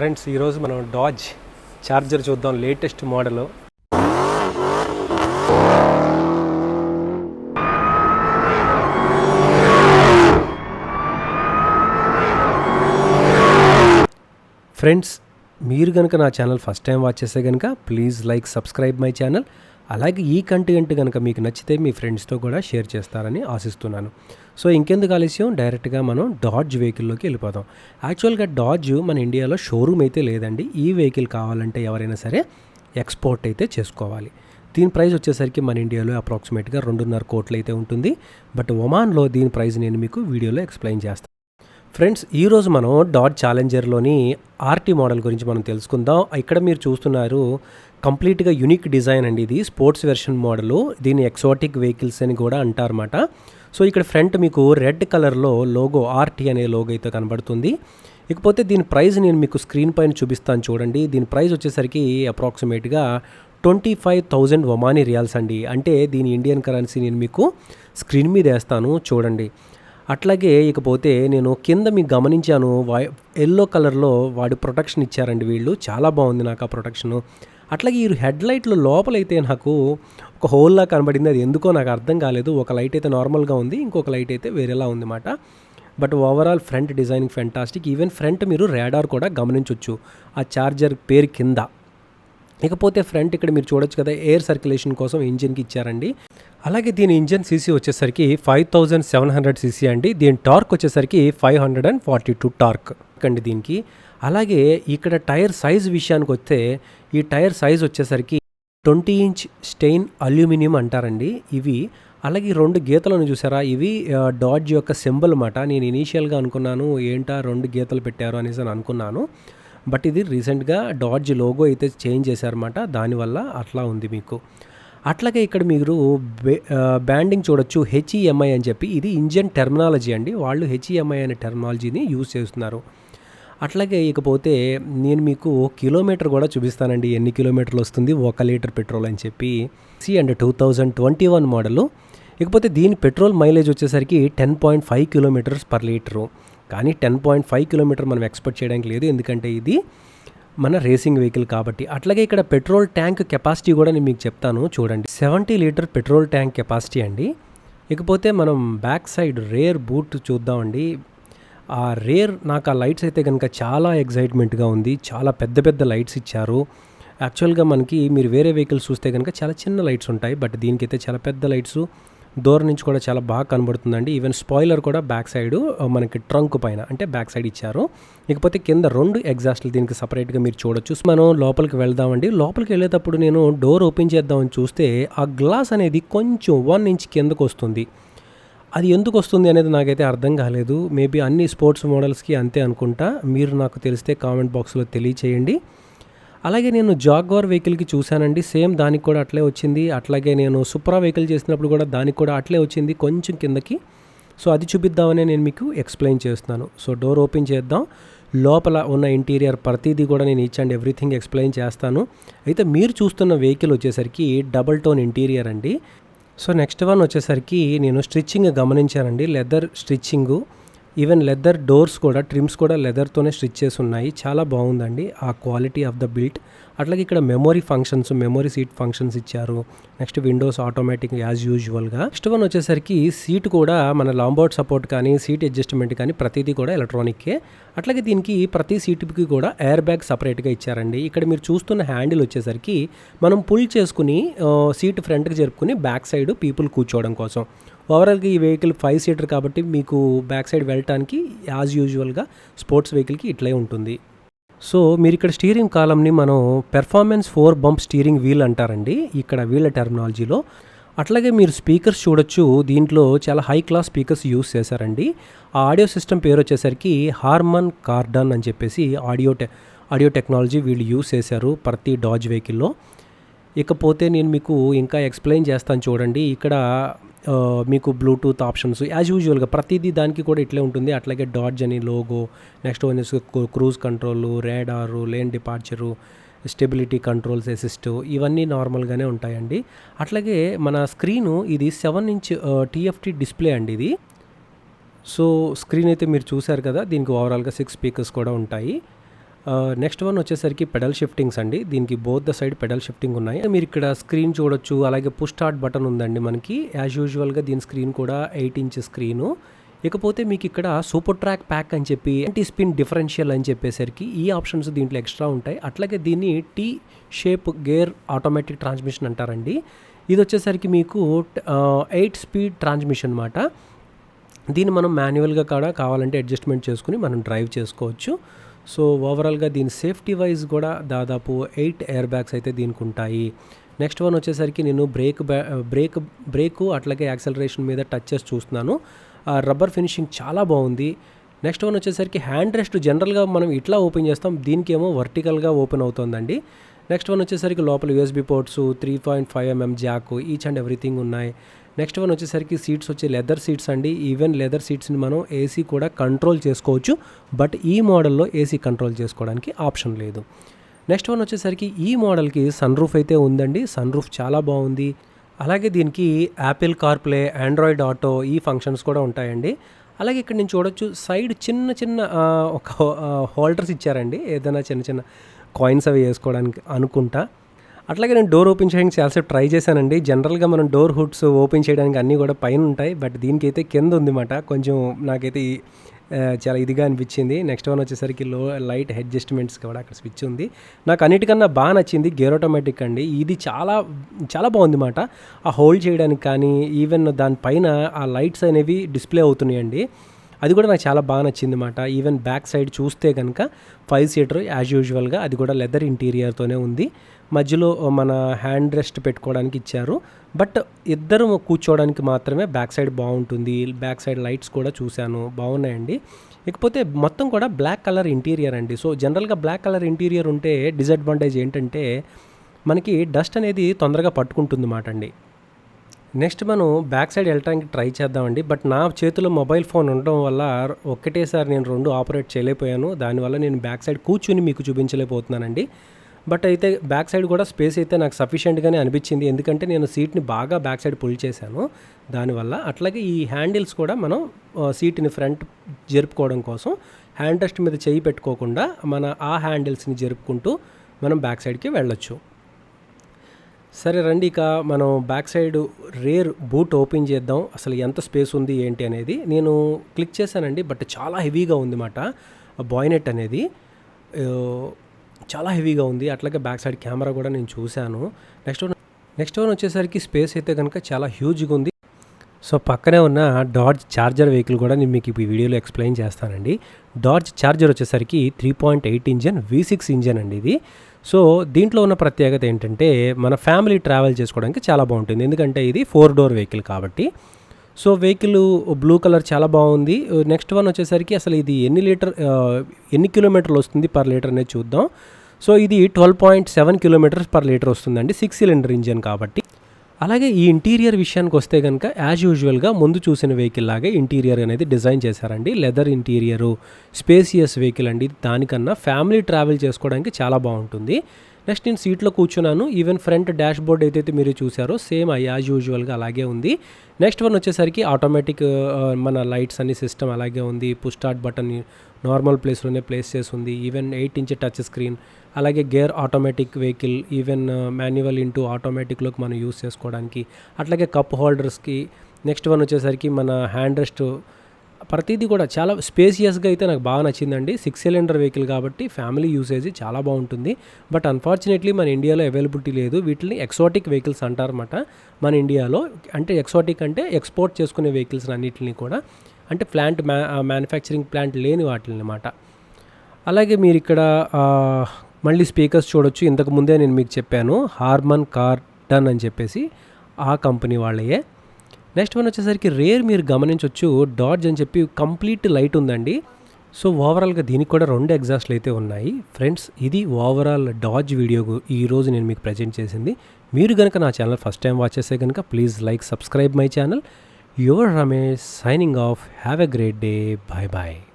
Friends ఈరోజు మనం Dodge charger చూద్దాం లేటెస్ట్ మోడల్ ఫ్రెండ్స్ మీరు కనుక నా ఛానల్ ఫస్ట్ టైం వాచ్ చేస్తే కనుక please like subscribe my channel అలాగే ఈ కంటెంట్ కనుక మీకు నచ్చితే మీ ఫ్రెండ్స్తో కూడా షేర్ చేస్తారని ఆశిస్తున్నాను. సో ఇంకెందుకు ఆలస్యం? డైరెక్ట్గా మనం డాడ్జ్ వెహికల్లోకి వెళ్ళిపోదాం. యాక్చువల్గా డాడ్జ్ మన ఇండియాలో షోరూమ్ అయితే లేదండి. ఈ వెహికల్ కావాలంటే ఎవరైనా సరే ఎక్స్పోర్ట్ అయితే చేసుకోవాలి. దీని ప్రైస్ వచ్చేసరికి మన ఇండియాలో అప్రాక్సిమేట్గా రెండున్నర కోట్లు అయితే ఉంటుంది. బట్ ఒమాన్లో దీని ప్రైస్ నేను మీకు వీడియోలో ఎక్స్ప్లెయిన్ చేస్తాను ఫ్రెండ్స్ ఈరోజు మనం డాట్ ఛాలెంజర్లోని ఆర్టీ మోడల్ గురించి మనం తెలుసుకుందాం. ఇక్కడ మీరు చూస్తున్నారు కంప్లీట్గా యునిక్ డిజైన్ అండి ఇది. Sports version model. దీన్ని ఎక్సోటిక్ వెహికల్స్ అని కూడా అంటారన్నమాట. సో ఇక్కడ ఫ్రంట్ మీకు రెడ్ కలర్లో లోగో ఆర్టీ అనే లోగో అయితే కనబడుతుంది. ఇకపోతే దీని ప్రైస్ నేను మీకు స్క్రీన్ పైన చూపిస్తాను చూడండి. దీని ప్రైస్ వచ్చేసరికి అప్రాక్సిమేట్గా twenty five thousand Omani riyals అండి. అంటే దీని ఇండియన్ కరెన్సీ నేను మీకు స్క్రీన్ మీద వేస్తాను చూడండి. అట్లాగే ఇకపోతే నేను కింద మీకు గమనించాను వై ఎల్లో కలర్లో వాడి ప్రొటెక్షన్ ఇచ్చారండి వీళ్ళు. చాలా బాగుంది నాకు ఆ ప్రొటెక్షను. అట్లాగే ఈ హెడ్ లైట్లు లోపలైతే నాకు ఒక హోల్లా కనబడింది. అది ఎందుకో నాకు అర్థం కాలేదు. ఒక లైట్ అయితే నార్మల్గా ఉంది. ఇంకొక లైట్ అయితే వేరేలా ఉందన్నమాట. But overall front designing fantastic. Even front మీరు రేడార్ కూడా గమనించవచ్చు ఆ చార్జర్ పేరు కింద. ఇకపోతే ఫ్రంట్ ఇక్కడ మీరు చూడొచ్చు కదా ఎయిర్ సర్క్యులేషన్ కోసం ఇంజిన్కి ఇచ్చారండి. అలాగే దీని ఇంజిన్ సీసీ వచ్చేసరికి five thousand seven hundred CC అండి. దీని టార్క్ వచ్చేసరికి five hundred and forty two torque. అండి దీనికి. అలాగే ఇక్కడ టైర్ సైజ్ విషయానికి వస్తే ఈ టైర్ సైజ్ వచ్చేసరికి ట్వంటీ ఇంచ్ స్టెయిన్ అల్యూమినియం అంటారండి. ఇవి అలాగే రెండు గీతలను చూసారా? ఇవి డాడ్జ్ యొక్క సింబల్ అన్నమాట నేను ఇనీషియల్గా అనుకున్నాను ఏంటా రెండు గీతలు పెట్టారు అనేసి అని అనుకున్నాను. బట్ ఇది రీసెంట్గా డాడ్జ్ లోగో అయితే చేంజ్ చేశారన్నమాట. దానివల్ల అట్లా ఉంది మీకు. అట్లాగే ఇక్కడ మీరు బే- బ్యాండింగ్ చూడొచ్చు హెచ్ఈఎంఐ అని చెప్పి. ఇది ఇంజన్ టెర్మినాలజీ అండి. వాళ్ళు హెచ్ఈఎంఐ అనే టెర్మినాలజీని యూజ్ చేస్తున్నారు. అట్లాగే ఇకపోతే నేను మీకు కిలోమీటర్ కూడా చూపిస్తానండి. ఎన్ని కిలోమీటర్లు వస్తుంది? ఒక లీటర్ పెట్రోల్ అని చెప్పి. C and two thousand twenty one model. ఇకపోతే దీని పెట్రోల్ మైలేజ్ వచ్చేసరికి ten point five kilometres per litre. కానీ టెన్ పాయింట్ ఫైవ్ కిలోమీటర్ మనం ఎక్స్పెక్ట్ చేయడానికి లేదు. ఎందుకంటే ఇది మన రేసింగ్ వెహికల్ కాబట్టి. అట్లాగే ఇక్కడ పెట్రోల్ ట్యాంక్ కెపాసిటీ కూడా నేను మీకు చెప్తాను. చూడండి. Seventy litre petrol tank capacity అండి. ఇకపోతే మనం బ్యాక్ సైడ్ రేర్ బూట్ చూద్దామండి. ఆ రేర్ నాకు ఆ లైట్స్ అయితే కనుక చాలా ఎగ్జైట్మెంట్గా ఉంది. చాలా పెద్ద పెద్ద లైట్స్ ఇచ్చారు. యాక్చువల్గా మనకి మీరు వేరే వెహికల్స్ చూస్తే కనుక చాలా చిన్న లైట్స్ ఉంటాయి. బట్ దీనికైతే చాలా పెద్ద లైట్స్. దూరం నుంచి కూడా చాలా బాగా కనబడుతుందండి. ఈవెన్ స్పాయిలర్ కూడా బ్యాక్ సైడ్ మనకి ట్రంక్ పైన అంటే బ్యాక్ సైడ్ ఇచ్చారు. ఇకపోతే కింద రెండు ఎగ్జాస్ట్లు దీనికి సపరేట్గా మీరు చూడొచ్చు. మనం లోపలికి వెళ్దామండి. లోపలికి వెళ్ళేటప్పుడు నేను డోర్ ఓపెన్ చేద్దామని చూస్తే ఆ గ్లాస్ అనేది కొంచెం వన్ ఇంచ్ కిందకు వస్తుంది అది ఎందుకు వస్తుంది అనేది నాకైతే అర్థం కాలేదు. మేబీ అన్ని స్పోర్ట్స్ మోడల్స్కి అంతే అనుకుంటా. మీరు నాకు తెలిస్తే కామెంట్ బాక్స్లో తెలియచేయండి. అలాగే నేను జాగ్వార్ వెహికల్కి చూశానండి. సేమ్ దానికి కూడా అట్లే వచ్చింది. అట్లాగే నేను సుప్రా వెహికల్ చేసినప్పుడు కూడా దానికి కూడా అట్లే వచ్చింది కొంచెం కిందకి. సో అది చూపిద్దామనే నేను మీకు ఎక్స్ప్లెయిన్ చేస్తున్నాను. సో డోర్ ఓపెన్ చేద్దాం. లోపల ఉన్న ఇంటీరియర్ ప్రతిదీ కూడా నేను ఈచ్ అండ్ ఎవ్రీథింగ్ ఎక్స్ప్లెయిన్ చేస్తాను. అయితే మీరు చూస్తున్న వెహికల్ వచ్చేసరికి డబల్ టోన్ ఇంటీరియర్ అండి. సో నెక్స్ట్ వన్ వచ్చేసరికి నేను stitching గమనించానండి leather stitching even leather doors కూడా ట్రిమ్స్ కూడా లెదర్తోనే స్టిచ్ చేసి ఉన్నాయి. చాలా బాగుందండి ఆ క్వాలిటీ ఆఫ్ ద బిల్ట్ అట్లాగే ఇక్కడ memory functions memory seat functions ఇచ్చారు. నెక్స్ట్ విండోస్ ఆటోమేటిక్ యాజ్ యూజువల్గా నెక్స్ట్ వన్ వచ్చేసరికి సీట్ కూడా మన లాంబౌట్ సపోర్ట్ కానీ సీట్ అడ్జస్ట్మెంట్ కానీ ప్రతిదీ కూడా ఎలక్ట్రానిక్కే అట్లాగే దీనికి ప్రతి సీటుకి కూడా ఎయిర్ బ్యాగ్ సపరేట్గా ఇచ్చారండి. ఇక్కడ మీరు చూస్తున్న హ్యాండిల్ వచ్చేసరికి మనం పుల్ చేసుకుని సీట్ ఫ్రంట్కి జరుపుకుని బ్యాక్ సైడ్ పీపుల్ కూర్చోవడం కోసం. ఓవరాల్గా ఈ వెహికల్ ఫైవ్ సీటర్ కాబట్టి మీకు బ్యాక్ సైడ్ వెళ్ళటానికి యాజ్ యూజువల్గా స్పోర్ట్స్ వెహికల్కి ఇట్లే ఉంటుంది. సో మీరు ఇక్కడ స్టీరింగ్ కాలంని మనం performance four bump steering wheel అంటారండి. ఇక్కడ వీళ్ళ టెర్మినాలజీలో అట్లాగే మీరు స్పీకర్స్ చూడొచ్చు. దీంట్లో చాలా హై క్లాస్ స్పీకర్స్ యూస్ చేశారండి. ఆ ఆడియో సిస్టమ్ పేరు వచ్చేసరికి హార్మన్ కార్డన్ అని చెప్పేసి ఆడియో టె ఆడియో టెక్నాలజీ వీళ్ళు యూస్ చేశారు ప్రతి డాజ్ వెహికల్లో ఇకపోతే నేను మీకు ఇంకా ఎక్స్ప్లెయిన్ చేస్తాను చూడండి. ఇక్కడ మీకు బ్లూటూత్ ఆప్షన్స్ యాజ్ యూజువల్గా ప్రతిదీ దానికి కూడా ఇట్లే ఉంటుంది. అట్లాగే డాడ్జ్ అని లోగో నెక్స్ట్ వచ్చేసి cruise control radar lane departure stability controls assist ఇవన్నీ నార్మల్గానే ఉంటాయండి. అట్లాగే మన స్క్రీను ఇది సెవెన్ ఇంచ్ టీఎఫ్టీ డిస్ప్లే అండి ఇది. సో స్క్రీన్ అయితే మీరు చూశారు కదా దీనికి ఓవరాల్గా సిక్స్ స్పీకర్స్ కూడా ఉంటాయి. నెక్స్ట్ వన్ వచ్చేసరికి పెడల్ షిఫ్టింగ్స్ అండి. దీనికి both the side pedal shifting ఉన్నాయి. మీరు ఇక్కడ స్క్రీన్ చూడొచ్చు. అలాగే పుష్ స్టార్ట్ బటన్ ఉందండి మనకి. యాజ్ యూజువల్గా దీని స్క్రీన్ కూడా ఎయిట్ ఇంచ్ స్క్రీను ఇకపోతే మీకు ఇక్కడ సూపర్ ట్రాక్ ప్యాక్ అని చెప్పి యాంటీ స్పిన్ డిఫరెన్షియల్ అని చెప్పేసరికి ఈ ఆప్షన్స్ దీంట్లో ఎక్స్ట్రా ఉంటాయి. అట్లాగే దీన్ని T shape gear automatic transmission అంటారండి. ఇది వచ్చేసరికి మీకు ఎయిట్ స్పీడ్ ట్రాన్స్మిషన్ అనమాట దీన్ని మనం మాన్యువల్గా కూడా కావాలంటే అడ్జస్ట్మెంట్ చేసుకుని మనం డ్రైవ్ చేసుకోవచ్చు. సో ఓవరాల్గా దీని సేఫ్టీ వైజ్ కూడా దాదాపు ఎయిట్ ఎయిర్ బ్యాగ్స్ అయితే దీనికి ఉంటాయి నెక్స్ట్ వన్ వచ్చేసరికి నేను బ్రేక్ బ్యా బ్రేక్ బ్రేకు అట్లాగే యాక్సలరేషన్ మీద టచ్ చేసి చూస్తున్నాను. రబ్బర్ ఫినిషింగ్ చాలా బాగుంది. నెక్స్ట్ వన్ వచ్చేసరికి హ్యాండ్ రెస్ట్ జనరల్గా మనం ఇట్లా ఓపెన్ చేస్తాం దీనికేమో వర్టికల్గా ఓపెన్ అవుతుందండి. నెక్స్ట్ వన్ వచ్చేసరికి లోపల USB ports three point five MM jack each and everything ఉన్నాయి. నెక్స్ట్ వన్ వచ్చేసరికి సీట్స్ వచ్చి లెదర్ సీట్స్ అండి. ఈవెన్ లెదర్ సీట్స్ని మనం ఏసీ కూడా కంట్రోల్ చేసుకోవచ్చు. బట్ ఈ మోడల్లో ఏసీ కంట్రోల్ చేసుకోవడానికి ఆప్షన్ లేదు. నెక్స్ట్ వన్ వచ్చేసరికి ఈ మోడల్కి సన్ రూఫ్ అయితే ఉందండి. సన్ రూఫ్ చాలా బాగుంది. అలాగే దీనికి యాపిల్ కార్ప్లే ఆండ్రాయిడ్ ఆటో ఈ ఫంక్షన్స్ కూడా ఉంటాయండి. అలాగే ఇక్కడ నేను చూడొచ్చు సైడ్ చిన్న చిన్న ఒక హోల్డర్స్ ఇచ్చారండి. ఏదైనా చిన్న చిన్న కాయిన్స్ అవి వేసుకోవడానికి అనుకుంటా. అట్లాగే నేను డోర్ ఓపెన్ చేయడానికి చాలాసేపు ట్రై చేశానండి. జనరల్గా మనం డోర్ హుడ్స్ ఓపెన్ చేయడానికి అన్నీ కూడా పైన ఉంటాయి. బట్ దీనికి అయితే కింద ఉందిమాట కొంచెం నాకైతే చాలా ఇదిగా అనిపించింది. నెక్స్ట్ వన్ వచ్చేసరికి లో లైట్ అడ్జస్ట్మెంట్స్ కూడా అక్కడ స్విచ్ ఉంది. నాకు అన్నిటికన్నా బాగా నచ్చింది గేర్ ఆటోమేటిక్ అండి. ఇది చాలా చాలా బాగుంది అన్నమాట ఆ హోల్డ్ చేయడానికి కానీ ఈవెన్ దానిపైన ఆ లైట్స్ అనేవి డిస్ప్లే అవుతున్నాయండి. అది కూడా నాకు చాలా బాగా నచ్చింది అనమాట ఈవెన్ బ్యాక్ సైడ్ చూస్తే కనుక ఫైవ్ సీటర్ యాజ్ యూజువల్గా అది కూడా లెదర్ ఇంటీరియర్తోనే ఉంది. మధ్యలో మన హ్యాండ్ రెస్ట్ పెట్టుకోవడానికి ఇచ్చారు. బట్ ఇద్దరు కూర్చోవడానికి మాత్రమే బ్యాక్ సైడ్ బాగుంటుంది. బ్యాక్ సైడ్ లైట్స్ కూడా చూశాను. బాగున్నాయండి. ఇకపోతే మొత్తం కూడా బ్లాక్ కలర్ ఇంటీరియర్ అండి. సో జనరల్గా బ్లాక్ కలర్ ఇంటీరియర్ ఉంటే డిసడ్వాంటేజ్ ఏంటంటే మనకి డస్ట్ అనేది తొందరగా పట్టుకుంటుంది మాట అండి. నెక్స్ట్ మనం బ్యాక్ సైడ్ వెళ్ళడానికి ట్రై చేద్దామండి. బట్ నా చేతిలో మొబైల్ ఫోన్ ఉండడం వల్ల ఒక్కటేసారి నేను రెండు ఆపరేట్ చేయలేకపోయాను. దానివల్ల నేను బ్యాక్ సైడ్ కూర్చుని మీకు చూపించలేకపోతున్నానండి. బట్ అయితే బ్యాక్ సైడ్ కూడా స్పేస్ అయితే నాకు సఫిషియెంట్గానే అనిపించింది. ఎందుకంటే నేను సీట్ని బాగా బ్యాక్ సైడ్ పుల్ చేశాను. దానివల్ల అట్లాగే ఈ హ్యాండిల్స్ కూడా మనం సీట్ని ఫ్రంట్ జరుపుకోవడం కోసం హ్యాండ్ రెస్ట్ మీద చేయి పెట్టుకోకుండా మన ఆ హ్యాండిల్స్ని జరుపుకుంటూ మనం బ్యాక్ సైడ్కి వెళ్ళొచ్చు. సరే రండి ఇక మనం back side rear boot open చేద్దాం. అసలు ఎంత స్పేస్ ఉంది ఏంటి అనేది. నేను క్లిక్ చేశానండి బట్ చాలా హెవీగా ఉంది మాట. బాయినెట్ అనేది. చాలా హెవీగా ఉంది. అట్లాగే బ్యాక్ సైడ్ కెమెరా కూడా నేను చూశాను. నెక్స్ట్ వన్ నెక్స్ట్ వన్ వచ్చేసరికి స్పేస్ అయితే కనుక చాలా హ్యూజ్గా ఉంది. సో పక్కనే ఉన్న డార్జ్ చార్జర్ వెహికల్ కూడా నేను మీకు ఈ వీడియోలో ఎక్స్ప్లెయిన్ చేస్తానండి. డార్జ్ చార్జర్ వచ్చేసరికి three point eight engine V six engine అండి ఇది. సో దీంట్లో ఉన్న ప్రత్యేకత ఏంటంటే మన ఫ్యామిలీ ట్రావెల్ చేసుకోవడానికి చాలా బాగుంటుంది. ఎందుకంటే ఇది ఫోర్ డోర్ వెహికల్ కాబట్టి. సో వెహికల్ బ్లూ కలర్ చాలా బాగుంది. నెక్స్ట్ వన్ వచ్చేసరికి అసలు ఇది ఎన్ని లీటర్ ఎన్ని కిలోమీటర్లు వస్తుంది పర్ లీటర్ అనేది చూద్దాం. సో ఇది twelve point seven kilometres per litre వస్తుందండి. సిక్స్ సిలిండర్ ఇంజన్ కాబట్టి. అలాగే ఈ ఇంటీరియర్ విషయానికి వస్తే కనుక యాజ్ యూజువల్గా ముందు చూసిన వెహికల్ లాగే ఇంటీరియర్ అనేది డిజైన్ చేశారండి. లెదర్ ఇంటీరియరు స్పేసియస్ వెహికల్ అండి. దానికన్నా ఫ్యామిలీ ట్రావెల్ చేసుకోవడానికి చాలా బాగుంటుంది. నెక్స్ట్ నేను సీట్లో కూర్చున్నాను. ఈవెన్ ఫ్రంట్ డాష్ బోర్డ్ ఏదైతే మీరు చూసారో సేమ్ యాజ్ యూజువల్గా అలాగే ఉంది. నెక్స్ట్ వన్ వచ్చేసరికి ఆటోమేటిక్ uh, మన లైట్స్ అన్ని సిస్టమ్ అలాగే ఉంది. పుష్ స్టార్ట్ బటన్ నార్మల్ ప్లేస్లోనే ప్లేస్ చేసి ఉంది even eight inch touch screen అలాగే gear automatic vehicle even manual into ఆటోమేటిక్లోకి మనం యూస్ చేసుకోవడానికి. అట్లాగే కప్ హోల్డర్స్కి నెక్స్ట్ వన్ వచ్చేసరికి మన హ్యాండ్ రెస్ట్ ప్రతిదీ కూడా చాలా స్పేసియస్గా అయితే నాకు బాగా నచ్చిందండి. సిక్స్ సిలిండర్ వెహికల్ కాబట్టి ఫ్యామిలీ యూసేజ్ చాలా బాగుంటుంది. బట్ అన్ఫార్చునేట్లీ మన ఇండియాలో అవైలబిలిటీ లేదు. వీటిని ఎక్సోటిక్ వెహికల్స్ అంటారన్నమాట మన ఇండియాలో అంటే ఎక్సోటిక్ అంటే ఎక్స్పోర్ట్ చేసుకునే వెహికల్స్ అన్నిటిని కూడా. అంటే ప్లాంట్ మ్యా మ్యానుఫ్యాక్చరింగ్ ప్లాంట్ లేని వాటిని అనమాట అలాగే మీరు ఇక్కడ మళ్ళీ స్పీకర్స్ చూడొచ్చు. ఇంతకు ముందే నేను మీకు చెప్పాను హార్మన్ కార్టన్ అని చెప్పేసి ఆ కంపెనీ వాళ్ళయే. నెక్స్ట్ వన్ వచ్చేసరికి రేర్ మీరు గమనించవచ్చు డాడ్జ్ అని చెప్పి కంప్లీట్ లైట్ ఉందండి. సో ఓవరాల్గా దీనికి కూడా రెండు ఎగ్జాస్ట్లు అయితే ఉన్నాయి. ఫ్రెండ్స్ ఇది ఓవరాల్ డాడ్జ్ వీడియో ఈ రోజు నేను మీకు ప్రజెంట్ చేసింది. మీరు కనుక నా ఛానల్ ఫస్ట్ టైం వాచ్ చేస్తే కనుక please like subscribe my channel. Your Ramesh signing off. Have a great day. Bye bye.